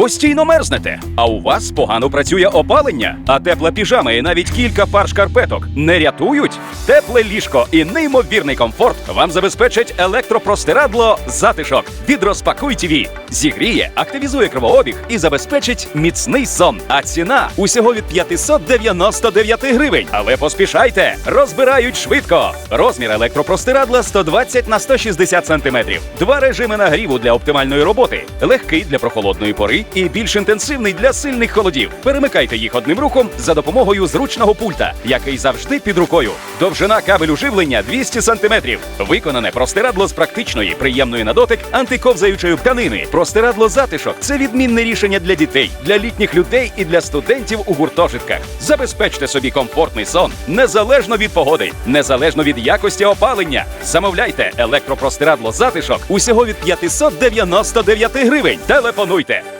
Постійно мерзнете, а у вас погано працює опалення, а тепла піжама і навіть кілька пар шкарпеток не рятують. Тепле ліжко і неймовірний комфорт вам забезпечать електропростирадло затишок від Розпакуй ТВ. Зігріє, активізує кровообіг і забезпечить міцний сон. А ціна усього від 599 гривень. Але поспішайте, розбирають швидко. Розмір електропростирадла 120 на 160 см. Два режими нагріву для оптимальної роботи: легкий для прохолодної пори і більш інтенсивний для сильних холодів. Перемикайте їх одним рухом за допомогою зручного пульта, який завжди під рукою. Довжина кабелю живлення 200 см. Виконане простирадло з практичної, приємної на дотик антиковзаючої тканини. Простирадло затишок це відмінне рішення для дітей, для літніх людей і для студентів у гуртожитках. Забезпечте собі комфортний сон незалежно від погоди, незалежно від якості опалення. Замовляйте електропростирадло затишок усього від 599 гривень. Телефонуйте